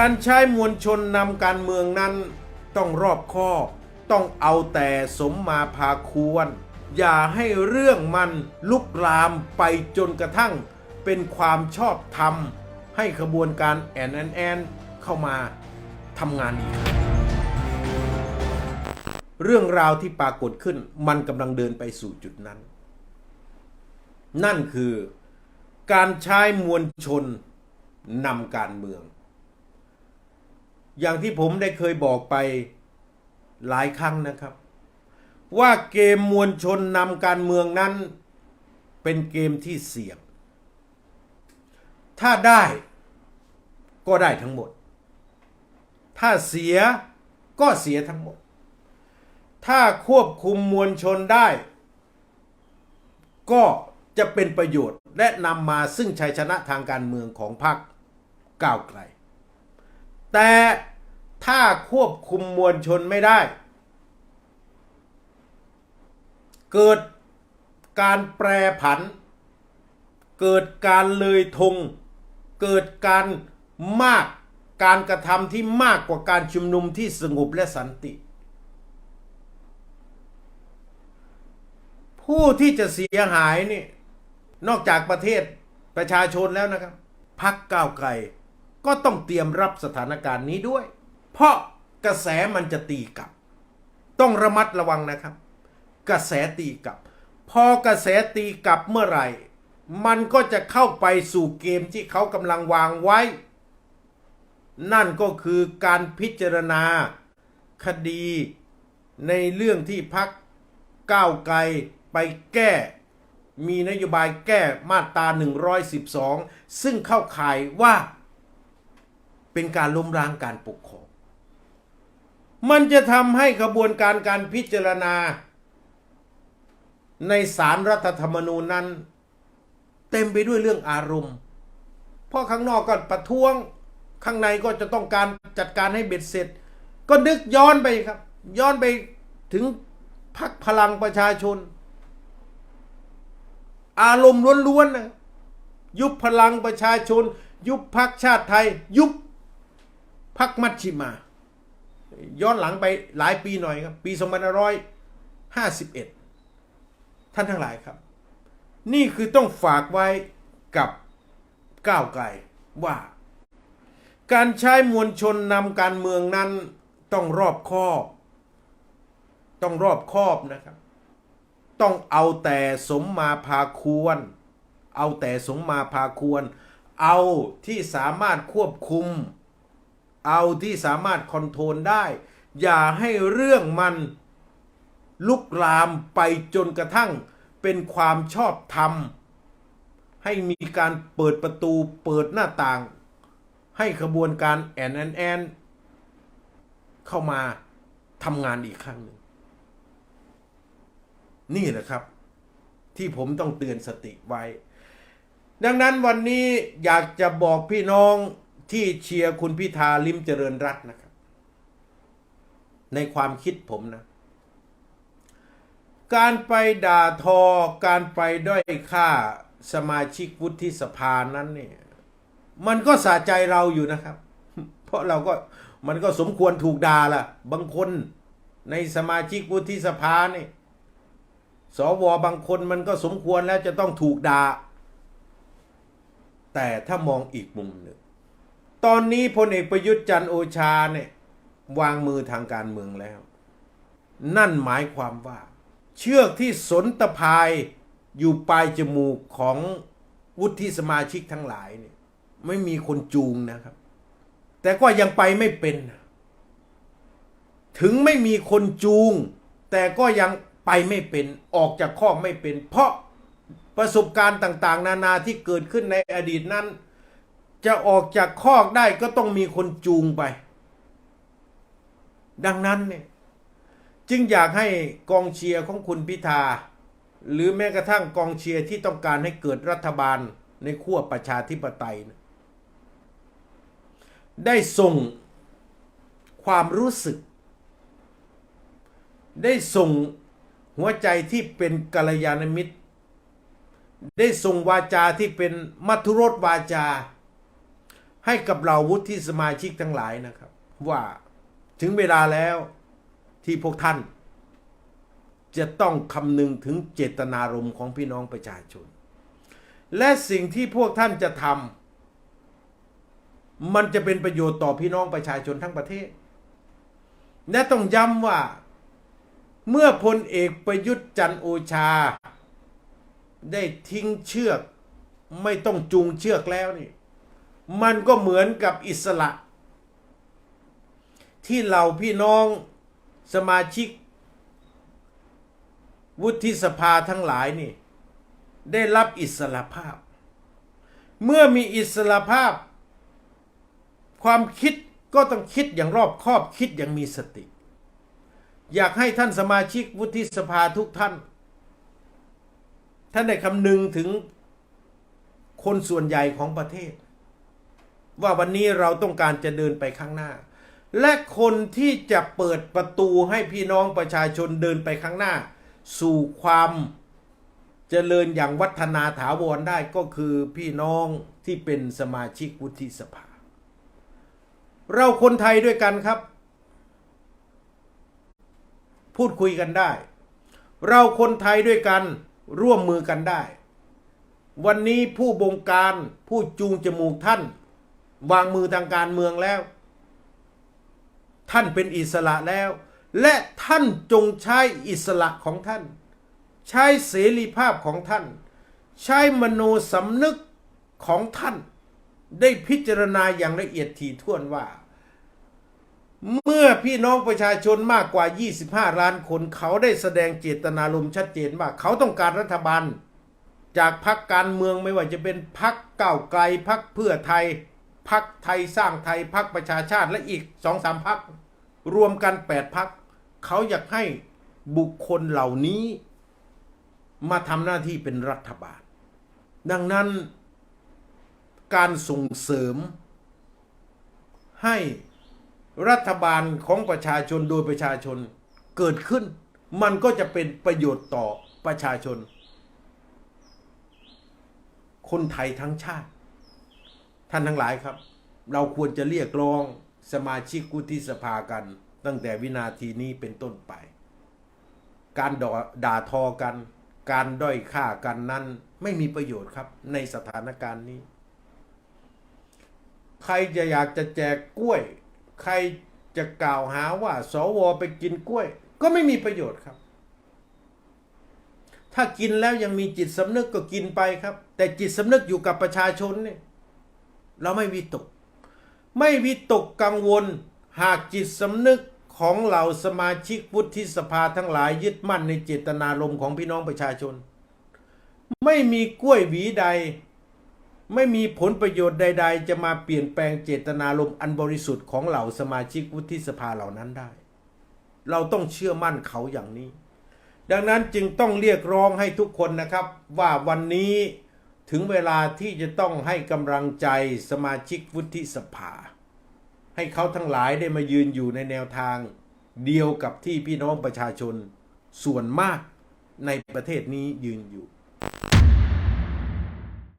การใช้มวลชนนำการเมืองนั้นต้องรอบคอบต้องเอาแต่สมมาพาควร อย่าให้เรื่องมันลุกลามไปจนกระทั่ง เป็นความชอบธรรม ให้ขบวนการแอนแอนแอนเข้ามาทำงานอีก เรื่องราวที่ปรากฏขึ้นมันกำลังเดินไปสู่จุดนั้น นั่นคือการใช้มวลชนนำการเมือง อย่างที่ผมได้เคยบอกไปหลายครั้งนะครับ ว่าเกมมวลชนนำการเมืองนั้น เป็นเกมที่เสี่ยง ถ้าได้ก็ได้ทั้งหมด ถ้าเสียก็เสียทั้งหมด ถ้าควบคุมมวลชนได้ ก็จะเป็นประโยชน์และนำมาซึ่งชัยชนะทางการเมืองของพรรคก้าวไกล แต่ถ้าควบคุมมวลชนไม่ได้ เกิดการแปรผัน เกิดการเลยธงเกิดการมากการกระทำที่มากกว่าการชุมนุมที่สงบและสันติ ผู้ที่จะเสียหายนี่นอกจากประเทศประชาชนแล้วนะครับพักก้าวไกล ก็ต้องเตรียมรับสถานการณ์นี้ด้วย เพราะกระแสมันจะตีกลับ ต้องระมัดระวังนะครับ กระแสตีกลับ พอกระแสตีกลับเมื่อไหร่ มันก็จะเข้าไปสู่เกมที่เขากำลังวางไว้ นั่นก็คือการพิจารณา คดีในเรื่องที่พักก้าวไกลไปแก้ มีนโยบายแก้มาตรา 112 ซึ่งเข้าข่ายว่า เป็นการล้มล้างการปกครอง มันจะทำให้กระบวนการการพิจารณา ในสารรัฐธรรมนูญนั้น เต็มไปด้วยเรื่องอารมณ์ เพราะข้างนอกก็ประท้วงข้างในก็จะต้องการจัดการให้เบ็ดเสร็จ ก็นึกย้อนไปครับ ย้อนไปถึงพักพลังประชาชน อารมณ์ล้วนๆนะยุบพลังประชาชน ยุบพักชาติไทย ยุบ พักมัชชิมา ย้อนหลังไปหลายปีหน่อยครับ ปี2551 ท่านทั้งหลายครับ นี่คือต้องฝากไว้กับก้าวไกลว่า การใช้มวลชนนำการเมืองนั้นต้องรอบคอบ ต้องรอบคอบนะครับ ต้องเอาแต่สมมาพาควร เอาแต่สมมาพาควร เอาที่สามารถควบคุม เอาที่สามารถคอนโทรลได้ อย่าให้เรื่องมันลุกลามไปจนกระทั่งเป็นความชอบธรรม ให้มีการเปิดประตูเปิดหน้าต่าง ให้ขบวนการแอนแอนแอนเข้ามาทำงานอีกครั้งหนึ่งนี่แหละครับ ที่ผมต้องเตือนสติไว้ ดังนั้นวันนี้อยากจะบอกพี่น้อง ที่เชียร์คุณพิธาลิมเจริญรัตน์นะครับ ในความคิดผมนะ การไปด่าทอ การไปด้อยค่าสมาชิกวุฒิสภานั้นเนี่ย มันก็สะใจเราอยู่นะครับ เพราะเราก็มันก็สมควรถูกด่าล่ะ บางคนในสมาชิกวุฒิสภาเนี่ยสวบางคนมันก็สมควรแล้วจะต้องถูกด่า แต่ถ้ามองอีกมุมหนึ่ง ตอนนี้พลเอกประยุทธ์จันโอชาเนี่ยวางมือทางการเมืองแล้ว นั่นหมายความว่า เชือกที่สนตะพายอยู่ปลายจมูกของวุฒิสมาชิกทั้งหลายเนี่ยไม่มีคนจูงนะครับ แต่ก็ยังไปไม่เป็น ถึงไม่มีคนจูง แต่ก็ยังไปไม่เป็นออกจากข้อไม่เป็น เพราะประสบการณ์ต่าง ๆ นานาที่เกิดขึ้นในอดีตนั้น จะออกจากคอกได้ก็ต้องมีคนจูงไป ดังนั้นเนี่ยจึงอยากให้กองเชียร์ของคุณพิธา หรือแม้กระทั่งกองเชียร์ที่ต้องการให้เกิดรัฐบาลในขั้วประชาธิปไตยนะได้ส่งความรู้สึก ได้ส่งหัวใจที่เป็นกัลยาณมิตร ได้ส่งวาจาที่เป็นมัทุรสวาจา ให้กับเราวุฒิสมาชิกทั้งหลายนะครับ ว่าถึงเวลาแล้วที่พวกท่าน จะต้องคำนึงถึงเจตนารมณ์ของพี่น้องประชาชน และสิ่งที่พวกท่านจะทำมันจะเป็นประโยชน์ต่อพี่น้องประชาชนทั้งประเทศ และต้องย้ำว่าเมื่อพลเอกประยุทธ์จันโอชา ได้ทิ้งเชือก ไม่ต้องจูงเชือกแล้วนี่ มันก็เหมือนกับอิสระ ที่เราพี่น้องสมาชิก วุฒิสภาทั้งหลายนี่ ได้รับอิสระภาพ เมื่อมีอิสระภาพ ความคิดก็ต้องคิดอย่างรอบคอบคิดอย่างมีสติ อยากให้ท่านสมาชิกวุฒิสภาทุกท่าน ท่านได้คำนึงถึงคนส่วนใหญ่ของประเทศ ว่าวันนี้เราต้องการจะเดินไปข้างหน้า และคนที่จะเปิดประตูให้พี่น้องประชาชนเดินไปข้างหน้า สู่ความเจริญอย่างวัฒนาถาวรได้ก็คือพี่น้องที่เป็นสมาชิกวุฒิสภา เราคนไทยด้วยกันครับ พูดคุยกันได้ เราคนไทยด้วยกันร่วมมือกันได้ วันนี้ผู้บงการผู้จูงจมูกท่าน วางมือทางการเมืองแล้ว ท่านเป็นอิสระแล้ว และท่านจงใช้อิสระของท่าน ใช้เสรีภาพของท่าน ใช้มโนสำนึกของท่าน ได้พิจารณาอย่างละเอียดถี่ถ้วนว่า เมื่อพี่น้องประชาชนมากกว่า 25 ล้านคนเขาได้แสดงเจตนารมณ์ชัดเจนว่าเขาต้องการรัฐบาลจากพรรคการเมืองไม่ว่าจะเป็นพรรคก้าไกลพรรคเพื่อไทย พรรคไทยสร้างไทยพรรคประชาชาติและอีกสองสามพรรครวมกันแปดพรรคเขาอยากให้บุคคลเหล่านี้ มาทำหน้าที่เป็นรัฐบาล ดังนั้น การส่งเสริม ให้รัฐบาลของประชาชนโดยประชาชนเกิดขึ้น มันก็จะเป็นประโยชน์ต่อประชาชน คนไทยทั้งชาติ ท่านทั้งหลายครับ เราควรจะเรียกร้องสมาชิกวุฒิสภากัน ตั้งแต่วินาทีนี้เป็นต้นไป การด่าด่าทอกัน การด้อยค่ากันนั้นไม่มีประโยชน์ครับในสถานการณ์นี้ ใครจะอยากจะแจกกล้วย ใครจะกล่าวหาว่า สวไปกินกล้วย ก็ไม่มีประโยชน์ครับ ถ้ากินแล้วยังมีจิตสำนึกก็กินไปครับ แต่จิตสำนึกอยู่กับประชาชนเนี่ย เราไม่วิตก ไม่วิตกกังวล หากจิตสำนึกของเหล่าสมาชิกวุฒิสภาทั้งหลายยึดมั่นในเจตนารมณ์ของพี่น้องประชาชน ไม่มีกล้วยหวีใด ไม่มีผลประโยชน์ใด ๆ จะมาเปลี่ยนแปลงเจตนารมณ์อันบริสุทธิ์ของเหล่าสมาชิกวุฒิสภาเหล่านั้นได้ เราต้องเชื่อมั่นเขาอย่างนี้ ดังนั้นจึงต้องเรียกร้องให้ทุกคนนะครับว่าวันนี้ ถึงเวลาที่จะต้องให้กำลังใจสมาชิกวุฒิสภา ให้เขาทั้งหลายได้มายืนอยู่ในแนวทางเดียวกับที่พี่น้องประชาชนส่วนมากในประเทศนี้ยืนอยู่